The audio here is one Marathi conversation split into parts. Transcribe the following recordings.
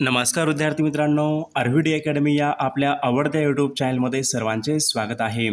नमस्कार विद्यार्थी मित्रांनो आरव्हीडी अकॅडमी या आपल्या आवडत्या यूट्यूब चॅनलमध्ये सर्वांचे स्वागत आहे.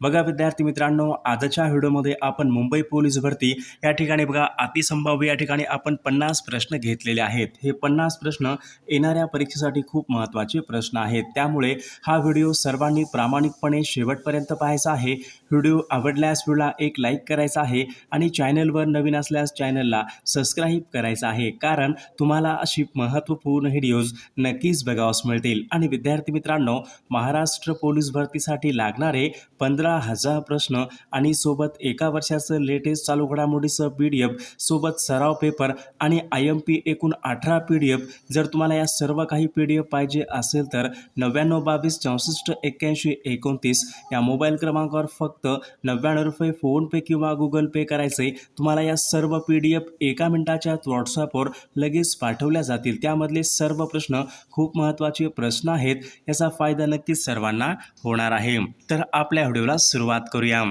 बघा विद्यार्थी मित्रांनो आजच्या व्हिडिओमध्ये आपण मुंबई पोलीस भरती या ठिकाणी बघा अतिसंभाव्य या ठिकाणी आपण पन्नास प्रश्न घेतलेले आहेत. हे पन्नास प्रश्न येणाऱ्या परीक्षेसाठी खूप महत्त्वाचे प्रश्न आहेत. त्यामुळे हा व्हिडिओ सर्वांनी प्रामाणिकपणे शेवटपर्यंत पाहायचा आहे. व्हिडिओ आवडल्यास व्हिडिओला एक लाईक करायचा आहे आणि चॅनलवर नवीन असल्यास चॅनलला सबस्क्राईब करायचं आहे. कारण तुम्हाला अशी महत्त्वपूर्ण व्हिडिओज नक्कीच बघावास मिळतील. आणि विद्यार्थी मित्रांनो महाराष्ट्र पोलीस भरतीसाठी लागणारे पंधरा हजार प्रश्न आणि सोबत एका वर्षाचं लेटेस्ट चालू घडामोडीचं पी डी एफ सोबत सराव पेपर आणि आय एम पी एकूण अठरा पी डी एफ जर तुम्हाला या सर्व काही पी डी एफ पाहिजे असेल तर नव्याण्णव बावीस चौसष्ट एक्क्याऐंशी एकोणतीस या मोबाईल क्रमांकावर फक्त फक्त नव्याण्णव रुपये फोनपे किंवा गुगल पे करायचे. तुम्हाला या सर्व पी डी एफ एका मिनिटाच्या व्हॉट्सअपवर लगेच पाठवल्या जातील. त्यामधले सर्व प्रश्न खूप महत्त्वाचे प्रश्न आहेत. याचा फायदा नक्कीच सर्वांना होणार आहे. तर आपल्या व्हिडिओला सुरुवात करूया.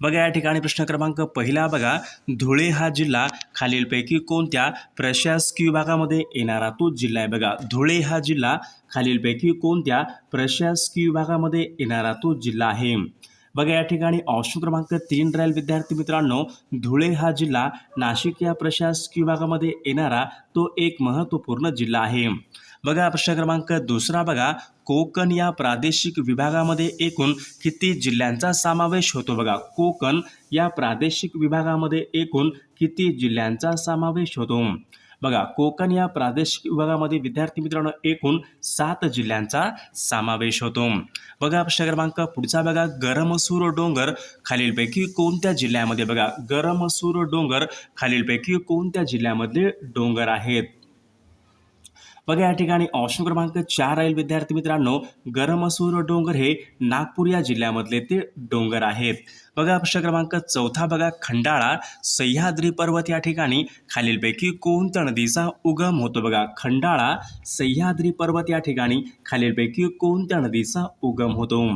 बघा या ठिकाणी प्रश्न क्रमांक पहिला बघा. धुळे हा जिल्हा खालीलपैकी कोणत्या प्रशासकीय विभागामध्ये येणारा तो जिल्हा आहे? बघा धुळे हा जिल्हा खालीलपैकी कोणत्या प्रशासकीय विभागामध्ये येणारा तो जिल्हा आहे? बघा या ठिकाणी ऑप्शन क्रमांक तीन राहील विद्यार्थी मित्रांनो. धुळे हा जिल्हा नाशिक या प्रशासकीय विभागामध्ये येणारा तो एक महत्त्वपूर्ण जिल्हा आहे. बघा प्रश्न क्रमांक दुसरा बघा. कोकण या प्रादेशिक विभागामध्ये एकूण किती जिल्ह्यांचा समावेश होतो बघा? कोकण या प्रादेशिक विभागामध्ये एकूण किती जिल्ह्यांचा समावेश होतो? बघा कोकण या प्रादेशिक विभागामध्ये विद्यार्थी मित्रांनो एकूण सात जिल्ह्यांचा समावेश होतो. बघा प्रश्न क्रमांक पुढचा बघा गरमसूर डोंगर खालीलपैकी कोणत्या जिल्ह्यामध्ये? बघा गरमसूर डोंगर खालीलपैकी कोणत्या जिल्ह्यामधले डोंगर आहेत? बघा या ठिकाणी ऑप्शन क्रमांक चार राहील विद्यार्थी मित्रांनो. गरमसूर डोंगर हे नागपूर या जिल्ह्यामधले ते डोंगर आहेत. बघा प्रश्न क्रमांक चौथा बघा. खंडाळा सह्याद्री पर्वत या ठिकाणी खालीलपैकी कोणत्या नदीचा उगम होतो बघा? खंडाळा सह्याद्री पर्वत या ठिकाणी खालीलपैकी कोणत्या नदीचा उगम होतो?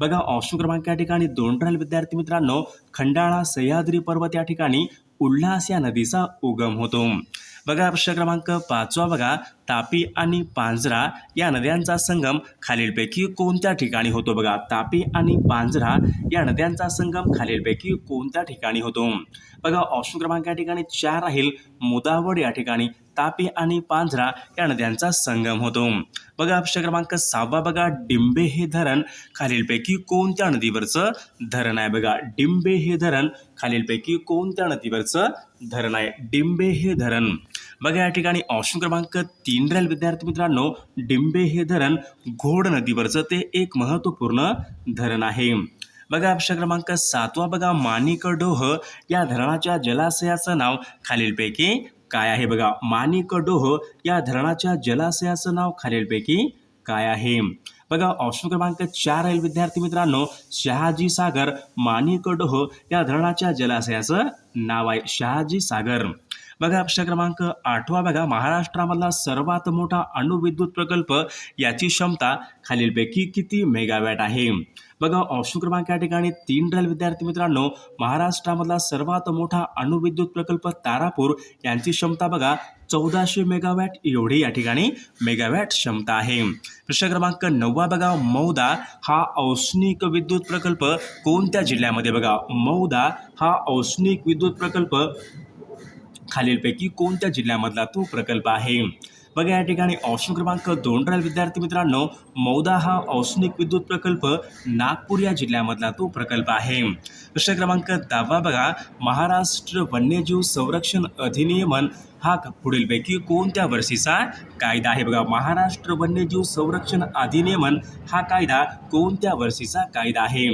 बघा ऑप्शन क्रमांक या ठिकाणी दोन राहील विद्यार्थी मित्रांनो. खंडाळा सह्याद्री पर्वत या ठिकाणी उल्हास या नदीचा उगम होतो. बघा प्रश्न क्रमांक पाचवा बघा. तापी आणि पांजरा या नद्यांचा संगम खालीलपैकी कोणत्या ठिकाणी होतो बघा? तापी आणि पांजरा या नद्यांचा संगम खालीलपैकी कोणत्या ठिकाणी होतो? बघा ऑप्शन क्रमांक या ठिकाणी चार राहील. मुदावड या ठिकाणी तापी आणि पांझरा या नद्यांचा संगम होतो. बघा अक्षर क्रमांक सहावा बघा. डिंबे हे धरण खालीलपैकी कोणत्या नदीवरचं धरण आहे बघा? डिंबे हे धरण खालीलपैकी कोणत्या नदीवरचं धरण आहे? डिंबे हे धरण. बघा या ठिकाणी ऑप्शन क्रमांक तीन राहील विद्यार्थी मित्रांनो डिंबे हे धरण घोड नदीवरचं ते एक महत्त्वपूर्ण धरण आहे. बघा प्रश्न क्रमांक सातवा बघा माणिकडोह या धरणाच्या जलाशयाचं नाव खालीलपैकी काय आहे बघा? माणिकडोह या धरणाच्या जलाशयाचं नाव खालीलपैकी काय आहे? बघा ऑप्शन क्रमांक चार राहील विद्यार्थी मित्रांनो शहाजी सागर माणिकडोह या धरणाच्या जलाशयाचं नाव आहे शहाजी सागर. बघा प्रश्न क्रमांक आठवा बघा. महाराष्ट्रामधला सर्वात मोठा अणुविद्युत प्रकल्प याची क्षमता खालीलपैकी किती मेगावॅट आहे? बघा ऑप्शन क्रमांक या ठिकाणी तीन राहील विद्यार्थी मित्रांनो. महाराष्ट्रामधला सर्वात मोठा अणुविद्युत प्रकल्प तारापूर यांची क्षमता बघा चौदाशे मेगावॅट. एवढी या ठिकाणी मेगावॅट क्षमता आहे. प्रश्न क्रमांक नववा बघा मौदा हा औष्णिक विद्युत प्रकल्प कोणत्या जिल्ह्यामध्ये बघा? मौदा हा औष्णिक विद्युत प्रकल्प खालीलपैकी कोणत्या जिल्ह्यामधला तो प्रकल्प आहे? बघा या ठिकाणी ऑप्शन क्रमांक दोन राहील. विद्यार्थी मित्रांनो मौदा हा औष्णिक विद्युत प्रकल्प नागपूर या जिल्ह्यामधला तो प्रकल्प आहे. प्रश्न क्रमांक दहावा बघा. महाराष्ट्र वन्यजीव संरक्षण अधिनियमन हा पुढीलपैकी कोणत्या वर्षीचा कायदा आहे? बघा महाराष्ट्र वन्यजीव संरक्षण अधिनियमन हा कायदा कोणत्या वर्षीचा कायदा आहे?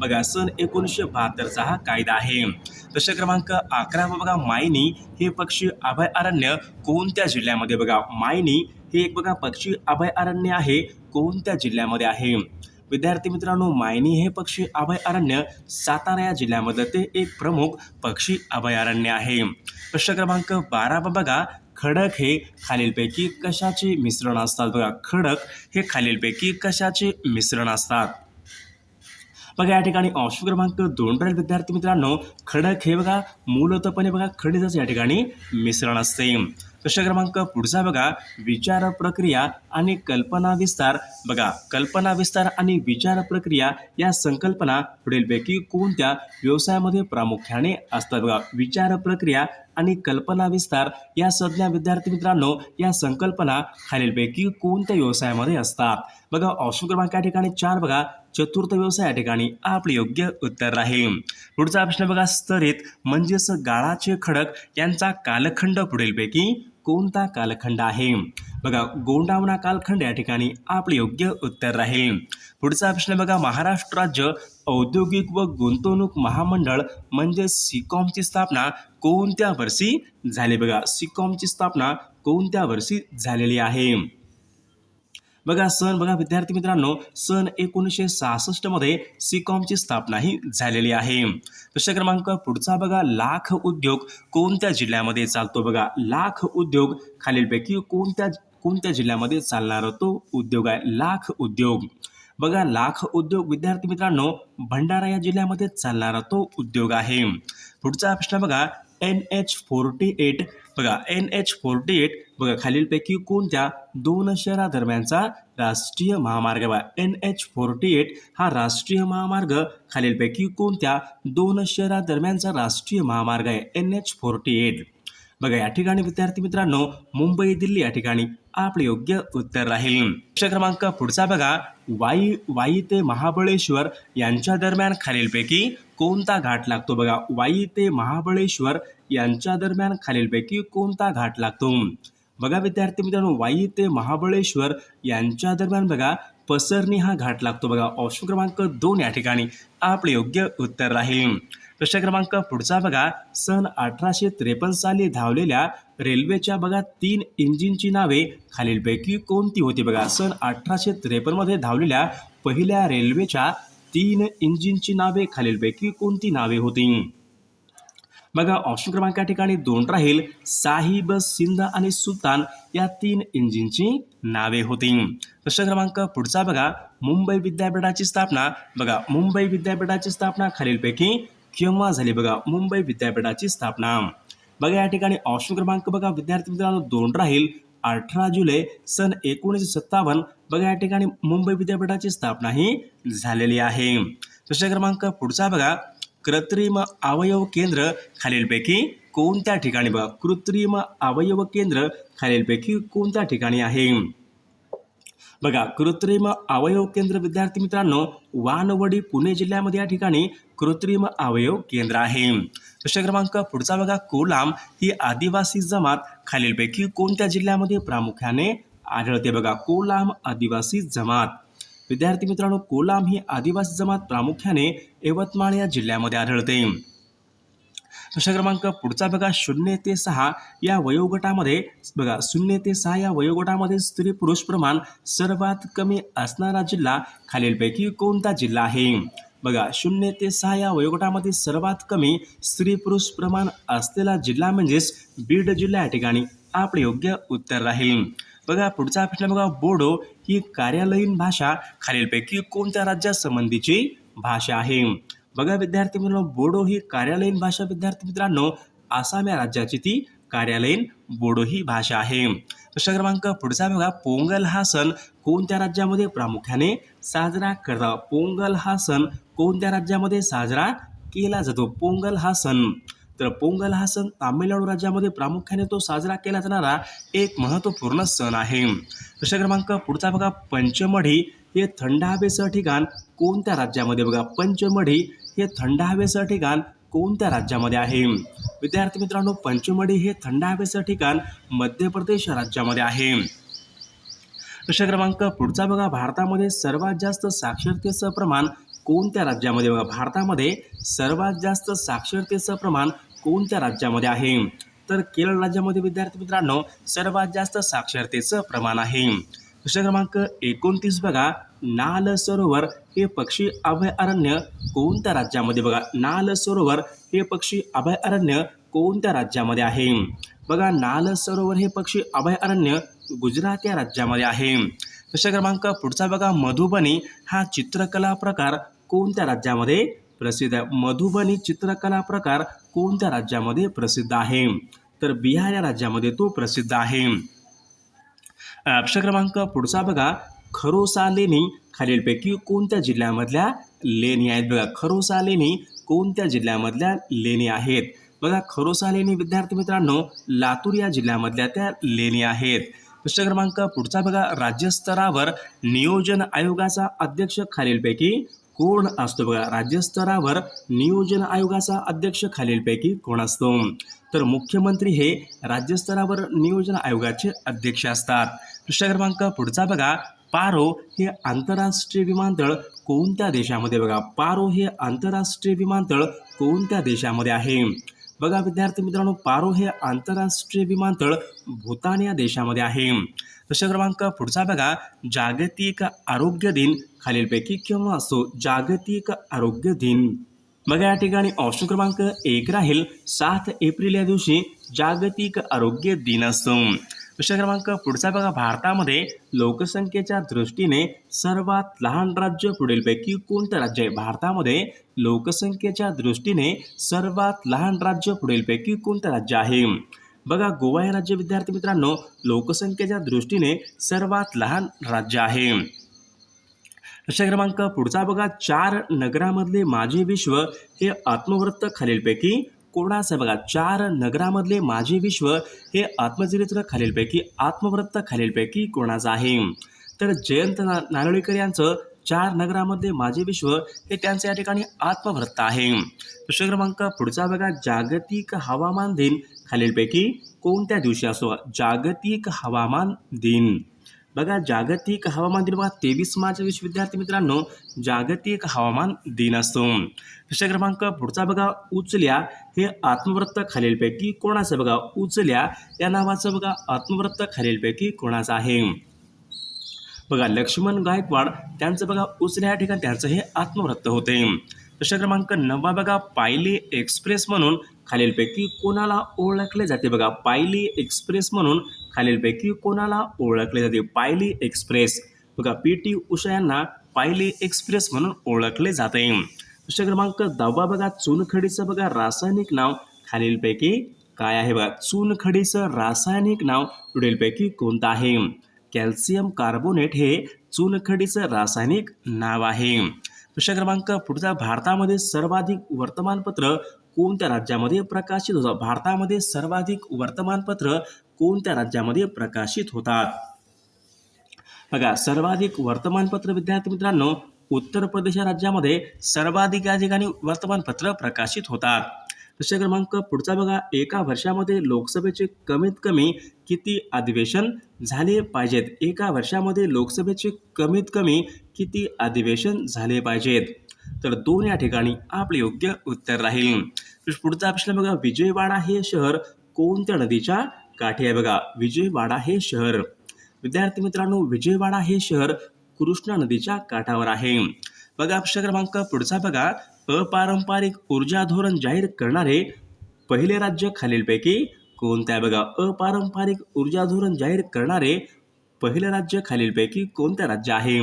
बघा सन एकोणीसशे बहात्तरचा हा कायदा आहे. प्रश्न क्रमांक अकरावा बघा मायनी हे पक्षी अभयारण्य कोणत्या जिल्ह्यामध्ये बघा? मायनी हे एक बघा पक्षी अभयारण्य आहे. कोणत्या जिल्ह्यामध्ये आहे? विद्यार्थी मित्रांनो मायनी हे पक्षी अभयारण्य सातारा या जिल्ह्यामध्ये ते एक प्रमुख पक्षी अभयारण्य आहे. प्रश्न क्रमांक बारा बघा खडक हे खालीलपैकी कशाचे मिश्रण असतात? बघा खडक हे खालीलपैकी कशाचे मिश्रण असतात? बघा या ठिकाणी ऑप्शन क्रमांक दोन राहील विद्यार्थी मित्रांनो खडक हे बघा मूलतपणे बघा खडीचंच या ठिकाणी मिश्रण असते. प्रश्न क्रमांक पुढचा बघा विचार प्रक्रिया आणि कल्पना विस्तार. बघा कल्पना विस्तार आणि विचार प्रक्रिया या संकल्पना पुढीलपैकी कोणत्या व्यवसायामध्ये प्रामुख्याने असतात? बघा विचार प्रक्रिया आणि कल्पना विस्तार या संज्ञा विद्यार्थी मित्रांनो या संकल्पना खालीलपैकी कोणत्या व्यवसायामध्ये असतात? बघा ऑप्शन क्रमांक या ठिकाणी चार बघा. चतुर्थ व्यवसाय या ठिकाणी आपले योग्य उत्तर राहील पुढचा प्रश्न बघा स्तरित म्हणजेच गाळाचे खडक यांचा कालखंड पुढीलपैकी कोणता कालखंड आहे. बघा गोंडावणा कालखंड या ठिकाणी आपले योग्य उत्तर राहील. पुढचा प्रश्न बघा महाराष्ट्र राज्य औद्योगिक व गुंतवणूक महामंडळ म्हणजे सिकॉमची स्थापना कोणत्या वर्षी झाली? बघा सिकॉमची स्थापना कोणत्या वर्षी झालेली आहे? बघा सन बघा विद्यार्थी मित्रांनो सन एकोणीसशे सहासष्टमध्ये सिकॉमची स्थापना ही झालेली आहे. प्रश्न क्रमांक पुढचा बघा लाख उद्योग कोणत्या जिल्ह्यामध्ये चालतो बघा? लाख उद्योग खालीलपैकी कोणत्या कोणत्या जिल्ह्यामध्ये चालणारा तो उद्योग आहे? लाख उद्योग. बघा लाख उद्योग विद्यार्थी मित्रांनो भंडारा या जिल्ह्यामध्ये चालणारा तो उद्योग आहे. पुढचा प्रश्न बघा एन एच फोर्टी एट. बघा एन एच फोर्टी एट बघा खालीलपैकी कोणत्या दोन शहरादरम्यानचा राष्ट्रीय महामार्ग बा एन एच फोर्टी एट हा राष्ट्रीय महामार्ग खालीलपैकी कोणत्या दोन शहरादरम्यानचा राष्ट्रीय महामार्ग आहे? N H forty eight. बघा या ठिकाणी विद्यार्थी मित्रांनो मुंबई दिल्ली या ठिकाणी आपले योग्य उत्तर राहील. प्रश्न क्रमांक पुढचा बघा. वाई वाई ते महाबळेश्वर यांच्या दरम्यान खालीलपैकी कोणता घाट लागतो? बघा वाई ते महाबळेश्वर यांच्या दरम्यान खालीलपैकी कोणता घाट लागतो? बघा विद्यार्थी मित्रांनो वाई ते महाबळेश्वर यांच्या दरम्यान बघा पसरणी हा घाट लागतो बघा. ऑप्शन क्रमांक दोन या ठिकाणी. आपले योग्य उत्तर राहील. प्रश्न क्रमांक पुढचा बघा. सन अठराशे त्रेपन्न साली धावलेल्या रेल्वेच्या बघा तीन इंजिनची नावे. खालीलपैकी कोणती होती बघा? सन अठराशे त्रेपन्नमध्ये धावलेल्या पहिल्या रेल्वेच्या तीन इंजिनची नावे. खालीलपैकी कोणती नावे होती? बघा ऑप्शन क्रमांक या ठिकाणी दोन राहील. साहिब सिंध आणि सुलतान या तीन इंजिनची नावे होती. प्रश्न क्रमांक पुढचा बघा. मुंबई विद्यापीठाची स्थापना. बघा मुंबई विद्यापीठाची स्थापना खालीलपैकी केव्हा झाली? बघा मुंबई विद्यापीठाची स्थापना. बघा या ठिकाणी ऑप्शन क्रमांक बघा. विद्यार्थी मित्रांनो दोन राहील. अठरा जुलै सन एकोणीसशे सत्तावन्न. बघा या ठिकाणी मुंबई विद्यापीठाची स्थापना ही झालेली आहे. प्रश्न क्रमांक पुढचा बघा. कृत्रिम अवयव केंद्र खालीलपैकी कोणत्या ठिकाणी बघा? कृत्रिम अवयव केंद्र खालीलपैकी कोणत्या ठिकाणी आहे? बघा कृत्रिम अवयव केंद्र विद्यार्थी मित्रांनो वानवडी पुणे जिल्ह्यामध्ये या ठिकाणी कृत्रिम अवयव केंद्र आहे. प्रश्न क्रमांक पुढचा बघा. कोलाम ही आदिवासी जमात खालीलपैकी कोणत्या जिल्ह्यामध्ये प्रामुख्याने आढळते? बघा कोलाम आदिवासी जमात. विद्यार्थी मित्रांनो कोलाम ही आदिवासी जमात प्रामुख्याने यवतमाळ या जिल्ह्यामध्ये आढळते. प्रश्न क्रमांक पुढचा बघा शून्य ते सहा या वयोगटामध्ये बघा शून्य ते सहा या वयोगटामध्ये स्त्री पुरुष प्रमाण सर्वात कमी असणारा जिल्हा खालीलपैकी कोणता जिल्हा आहे? बघा शून्य ते सहा या वयोगटामध्ये सर्वात कमी स्त्री पुरुष प्रमाण असलेला जिल्हा म्हणजेच बीड जिल्हा या ठिकाणी आपले योग्य उत्तर राहील. बघा पुढचा प्रश्न बघा बोडो ही कार्यालयीन भाषा खालीलपैकी कोणत्या राज्यासंबंधीची भाषा आहे? बघा विद्यार्थी मित्रांनो बोडो ही कार्यालयीन भाषा. विद्यार्थी मित्रांनो आसाम या राज्याची ती कार्यालयीन बोडो ही भाषा आहे. प्रश्न क्रमांक पुढचा बघा पोंगल हा सण कोणत्या राज्यामध्ये प्रामुख्याने साजरा करतात पोंगल हा सण कोणत्या राज्यामध्ये साजरा केला जातो? पोंगल हा सण तर पोंगल हा सण तामिळनाडू राज्यामध्ये प्रामुख्याने तो साजरा केला जाणारा एक महत्त्वपूर्ण सण आहे. प्रश्न क्रमांक पुढचा बघा पंचमढी हे थंड हवेचं ठिकाण कोणत्या राज्यामध्ये बघा? पंचमढी हे थंड हवेचं ठिकाण कोणत्या राज्यामध्ये आहे? विद्यार्थी मित्रांनो पंचमढी हे थंड हवेचं ठिकाण मध्य प्रदेश राज्यामध्ये आहे. प्रश्न क्रमांक पुढचा बघा भारतामध्ये सर्वात जास्त साक्षरतेचं प्रमाण कोणत्या राज्यामध्ये बघा? भारतामध्ये सर्वात जास्त साक्षरतेचं प्रमाण कोणत्या राज्यामध्ये आहे? तर केरळ राज्यामध्ये विद्यार्थी मित्रांनो सर्वात जास्त साक्षरतेचं प्रमाण आहे. प्रश्न क्रमांक एकोणतीस बघा. नाल सरोवर हे पक्षी अभयारण्य कोणत्या राज्यामध्ये बघा? नाल सरोवर हे पक्षी अभयारण्य कोणत्या राज्यामध्ये आहे? बघा नाल सरोवर हे पक्षी अभयारण्य गुजरात या राज्यामध्ये आहे. प्रश्न क्रमांक पुढचा बघा. मधुबनी हा चित्रकला प्रकार कोणत्या राज्यामध्ये प्रसिद्ध आहे मधुबनी चित्रकला प्रकार कोणत्या राज्यामध्ये प्रसिद्ध आहे? तर बिहार या राज्यामध्ये तो प्रसिद्ध आहे. ऑप्शन क्रमांक पुढचा बघा. खरोसा लेणी खालीलपैकी कोणत्या जिल्ह्यामधल्या लेणी आहेत? बघा खरोसा लेणी कोणत्या जिल्ह्यामधल्या लेणी आहेत? बघा खरोसा लेणी विद्यार्थी मित्रांनो लातूर या जिल्ह्यामधल्या त्या लेणी आहेत. प्रश्न क्रमांक पुढचा बघा. राज्यस्तरावर नियोजन आयोगाचा अध्यक्ष खालीलपैकी कोण असतो बघा राज्यस्तरावर नियोजन आयोगाचा अध्यक्ष खालीलपैकी कोण असतो? तर मुख्यमंत्री हे राज्यस्तरावर नियोजन आयोगाचे अध्यक्ष असतात. प्रश्न क्रमांक पुढचा बघा. पारो हे आंतरराष्ट्रीय विमानतळ कोणत्या देशामध्ये? बघा पारो हे आंतरराष्ट्रीय विमानतळ कोणत्या देशामध्ये आहे? बघा विद्यार्थी मित्रांनो पारो हे आंतरराष्ट्रीय विमानतळ भूतान या देशामध्ये आहे. प्रश्न क्रमांक पुढचा बघा. जागतिक आरोग्य दिन खालीलपैकी केव्हा असतो जागतिक आरोग्य दिन. बघा या ठिकाणी ऑप्शन क्रमांक एक राहील. सात एप्रिल या दिवशी जागतिक आरोग्य दिन असतो प्रश्न क्रमांक पुढचा बघा. भारतामध्ये लोकसंख्येच्या दृष्टीने सर्वात लहान राज्य पुढीलपैकी कोणतं राज्य आहे? भारतामध्ये लोकसंख्येच्या दृष्टीने सर्वात लहान राज्य पुढीलपैकी कोणतं राज्य आहे? बघा गोवा हे राज्य विद्यार्थी मित्रांनो लोकसंख्येच्या दृष्टीने सर्वात लहान राज्य आहे. प्रश्न क्रमांक पुढचा बघा. चार नगरामधले माझे विश्व हे आत्मवृत्त खालीलपैकी कोणाचं बघा चार नगरामधले माझे विश्व हे आत्मचरित्र खालीलपैकी आत्मवृत्त खालीलपैकी कोणाचं आहे? तर जयंत ना नारळीकर यांचं चार नगरामध्ये माझे विश्व हे त्यांचं या ठिकाणी आत्मवृत्त आहे. प्रश्न क्रमांक पुढचा बघा जागतिक हवामान दिन खालीलपैकी कोणत्या दिवशी असो? जागतिक हवामान दिन. बघा जागतिक हवामान दिन बघा तेवीस मार्च विश्वविद्यार्थी विद्यार्थी मित्रांनो जागतिक हवामान दिन असतो. प्रश्न क्रमांक पुढचा बघा उचल्या हे आत्मवृत्त खालीलपैकी कोणाचं बघा? उचल्या या नावाचं बघा आत्मवृत्त खालीलपैकी कोणाचं आहे? बघा लक्ष्मण गायकवाड त्यांचं बघा उचल्या या ठिकाणी त्यांचं हे आत्मवृत्त होते. प्रश्न क्रमांक नववा बघा पायली एक्सप्रेस म्हणून खालीलपैकी कोणाला ओळखले जाते? बघा पायली एक्सप्रेस म्हणून खालीलपैकी कोणाला ओळखले जाते? पायली एक्सप्रेस. बघा पी टी उषा यांना पायली एक्सप्रेस म्हणून ओळखले जाते. प्रश्न क्रमांक दहावा बघा चुनखडीचं बघा रासायनिक नाव खालीलपैकी काय आहे? बघा चुनखडीचं रासायनिक नाव पुढीलपैकी कोणतं आहे? कॅल्शियम कार्बोनेट हे चुनखडीचं रासायनिक नाव आहे. प्रश्न क्रमांक पुढचा भारतामध्ये सर्वाधिक वर्तमानपत्र कोणत्या राज्यामध्ये प्रकाशित होतात? भारतामध्ये सर्वाधिक वर्तमानपत्र कोणत्या राज्यामध्ये प्रकाशित होतात? बघा सर्वाधिक वर्तमानपत्र विद्यार्थी मित्रांनो उत्तर प्रदेश राज्यामध्ये सर्वाधिक या ठिकाणी वर्तमानपत्र प्रकाशित होतात. प्रश्न क्रमांक पुढचा बघा. एका वर्षामध्ये लोकसभेचे कमीत कमी किती अधिवेशन झाले पाहिजेत? एका वर्षामध्ये लोकसभेचे कमीत कमी किती अधिवेशन झाले पाहिजेत? तर दोन या ठिकाणी आपले योग्य उत्तर राहील. पुढचा ऑप्शन बघा विजयवाडा हे शहर कोणत्या नदीच्या काठी आहे? बघा विजयवाडा हे शहर. विद्यार्थी मित्रांनो विजयवाडा हे शहर कृष्णा नदीच्या काठावर आहे. बघा प्रश्न क्रमांक पुढचा बघा. अपारंपरिक ऊर्जा धोरण जाहीर करणारे पहिले राज्य खालीलपैकी कोणते आहे? बघा अपारंपरिक ऊर्जा धोरण जाहीर करणारे पहिले राज्य खालीलपैकी कोणते राज्य आहे?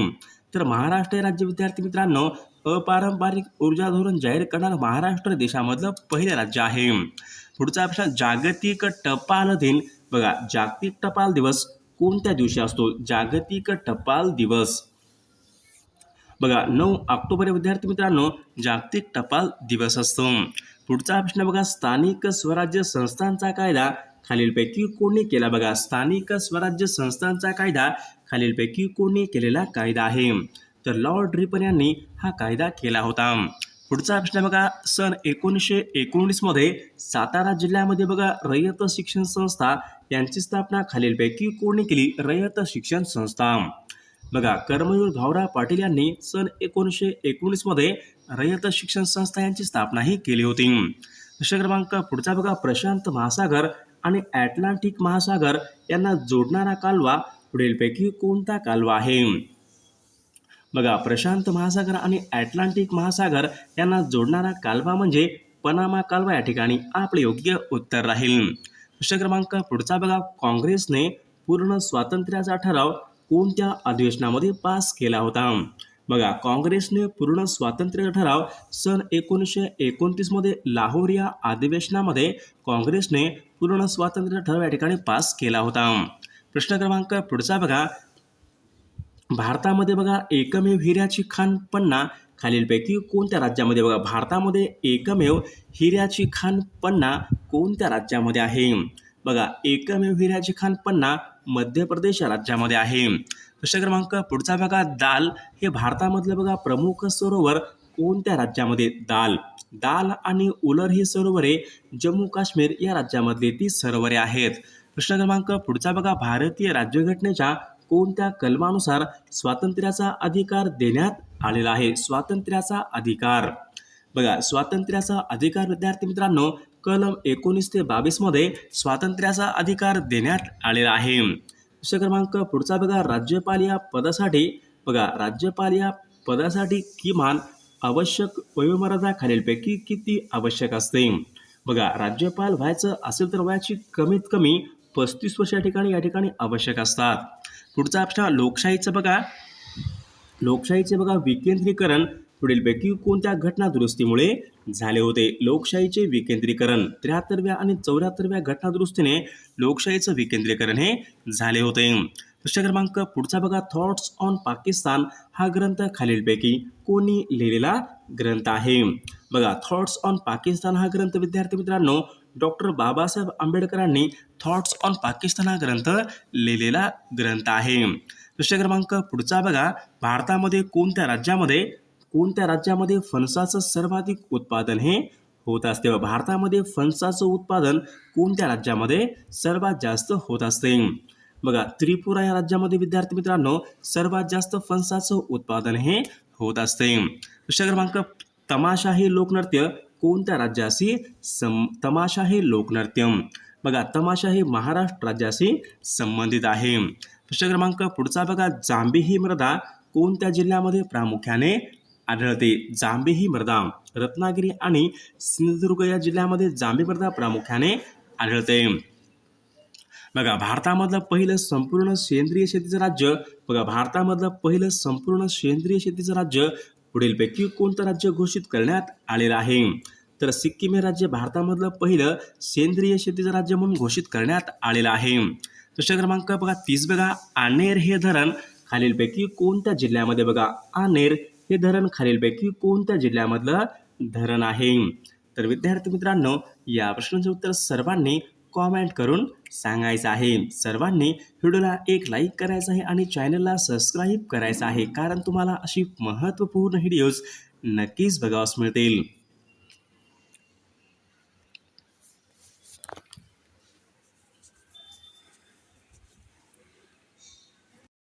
तर महाराष्ट्र राज्य विद्यार्थी मित्रांनो अपारंपरिक ऊर्जा धोरण जाहीर करणारं महाराष्ट्र देशामधलं पहिलं राज्य आहे. पुढचा प्रश्न जागतिक टपाल दिन. बघा जागतिक टपाल दिवस कोणत्या दिवशी असतो? जागतिक टपाल दिवस. बघा नऊ ऑक्टोबर विद्यार्थी मित्रांनो जागतिक टपाल दिवस असतो. पुढचा प्रश्न बघा स्थानिक स्वराज्य संस्थांचा कायदा. खालीलपैकी कोणी केला बघा स्थानिक स्वराज्य संस्थांचा कायदा खालीलपैकी कोणी केलेला कायदा आहे. तर लॉर्ड रिपन यांनी हा कायदा केला होता. पुढचा प्रश्न बघा सन एकोणीसशे एकोणीसमध्ये सातारा जिल्ह्यामध्ये बघा रयत शिक्षण संस्था यांची स्थापना खालीलपैकी कोणी केली? रयत शिक्षण संस्था. बघा कर्मयूर भाऊराव पाटील यांनी सन एकोणीसशे एकोणीसमध्ये रयत शिक्षण संस्था यांची स्थापनाही केली होती. प्रश्न क्रमांक पुढचा बघा प्रशांत महासागर आणि ॲटलांटिक महासागर यांना जोडणारा कालवा पुढीलपैकी कोणता कालवा आहे? बघा प्रशांत महासागर आणि ॲटलांटिक महासागर यांना जोडणारा कालवा म्हणजे पनामा कालवा या ठिकाणी आपले योग्य उत्तर राहील. प्रश्न क्रमांक पुढचा बघा. काँग्रेसने पूर्ण स्वातंत्र्याचा ठराव कोणत्या अधिवेशनामध्ये पास केला होता? बघा काँग्रेसने पूर्ण स्वातंत्र्य ठराव सन एकोणीसशे एकोणतीसमध्ये लाहोर या अधिवेशनामध्ये काँग्रेसने पूर्ण स्वातंत्र्य ठराव या ठिकाणी पास केला होता. प्रश्न क्रमांक पुढचा बघा. भारतामध्ये बघा एकमेव हिऱ्याची खाण पन्ना खालीलपैकी कोणत्या राज्यामध्ये बघा भारतामध्ये एकमेव हिऱ्याची खाण पन्ना कोणत्या राज्यामध्ये आहे? बघा एकमेव हिऱ्याची खाण पन्ना मध्य प्रदेश राज्यामध्ये आहे. प्रश्न क्रमांक पुढचा बघा दाल. हे भारतामधलं बघा प्रमुख सरोवर कोणत्या राज्यामध्ये? दाल. दाल आणि उलर ही सरोवरे जम्मू काश्मीर या राज्यामधली ती सरोवरे आहेत. प्रश्न क्रमांक पुढचा बघा भारतीय राज्यघटनेच्या कोणत्या कलमानुसार स्वातंत्र्याचा अधिकार देण्यात आलेला आहे? स्वातंत्र्याचा अधिकार. बघा स्वातंत्र्याचा अधिकार विद्यार्थी मित्रांनो कलम एकोणीस ते बावीसमध्ये स्वातंत्र्याचा अधिकार देण्यात आलेला आहे. प्रश्न क्रमांक पुढचा बघा. राज्यपाल या पदासाठी बघा राज्यपाल या पदासाठी किमान आवश्यक वयोमर्यादा खालीलपैकी किती आवश्यक असते? बघा राज्यपाल व्हायचं असेल तर वयाची कमीत कमी पस्तीस वर्ष या ठिकाणी या ठिकाणी आवश्यक असतात. पुढचा प्रश्न लोकशाहीचं बघा. लोकशाहीचे बघा विकेंद्रीकरण पुढीलपैकी कोणत्या घटना दुरुस्तीमुळे झाले होते. लोकशाहीचे विकेंद्रीकरण त्र्याहत्तरव्या आणि चौऱ्याहत्तरव्या घटनादुरुस्तीने लोकशाहीचं विकेंद्रीकरण हे झाले होते. प्रश्न क्रमांक पुढचा बघा. थॉट्स ऑन पाकिस्तान हा ग्रंथ खालीलपैकी कोणी लिहिलेला ग्रंथ आहे? बघा थॉट्स ऑन पाकिस्तान हा ग्रंथ विद्यार्थी मित्रांनो डॉक्टर बाबासाहेब आंबेडकरांनी थॉट्स ऑन पाकिस्तान हा ग्रंथ लिहिलेला ग्रंथ आहे. प्रश्न क्रमांक पुढचा बघा. भारतामध्ये कोणत्या राज्यामध्ये कोणत्या राज्यामध्ये फणसाचं सर्वाधिक उत्पादन हे होत असते? व भारतामध्ये फणसाचं उत्पादन कोणत्या राज्यामध्ये सर्वात जास्त होत असते? बघा त्रिपुरा या राज्यामध्ये विद्यार्थी मित्रांनो सर्वात जास्त फणसाचं उत्पादन हे होत असते. प्रश्न क्रमांक तमाशा हे लोकनृत्य कोणत्या राज्याशी सम तमाशा हे लोकनृत्य? बघा तमाशा हे महाराष्ट्र राज्याशी संबंधित आहे. प्रश्न क्रमांक पुढचा बघा जांबी ही मृदा कोणत्या जिल्ह्यामध्ये प्रामुख्याने आढळते. जांबी ही मृदा रत्नागिरी आणि सिंधुदुर्ग या जिल्ह्यामध्ये जांबी मृदा प्रामुख्याने आढळते. बघा भारतामधलं पहिलं संपूर्ण सेंद्रिय शेतीचं राज्य बघा भारतामधलं पहिलं संपूर्ण सेंद्रिय शेतीचं राज्य पुढीलपैकी कोणतं राज्य घोषित करण्यात आलेलं आहे? तर सिक्कीम हे राज्य भारतामधलं पहिलं सेंद्रिय शेतीचं राज्य म्हणून घोषित करण्यात आलेलं आहे. प्रश्न क्रमांक बघा तीस बघा आनेर हे धरण खालीलपैकी कोणत्या जिल्ह्यामध्ये बघा? आनेर हे धरण खालीलपैकी कोणत्या जिल्ह्यामधलं धरण आहे? तर विद्यार्थी मित्रांनो या प्रश्नाचं उत्तर सर्वांनी कॉमेंट करून सांगायचं आहे. सर्वांनी व्हिडिओला एक लाईक करायचं आहे आणि चॅनलला सबस्क्राईब करायचं आहे. कारण तुम्हाला अशी महत्त्वपूर्ण व्हिडिओज नक्कीच बघावस मिळतील.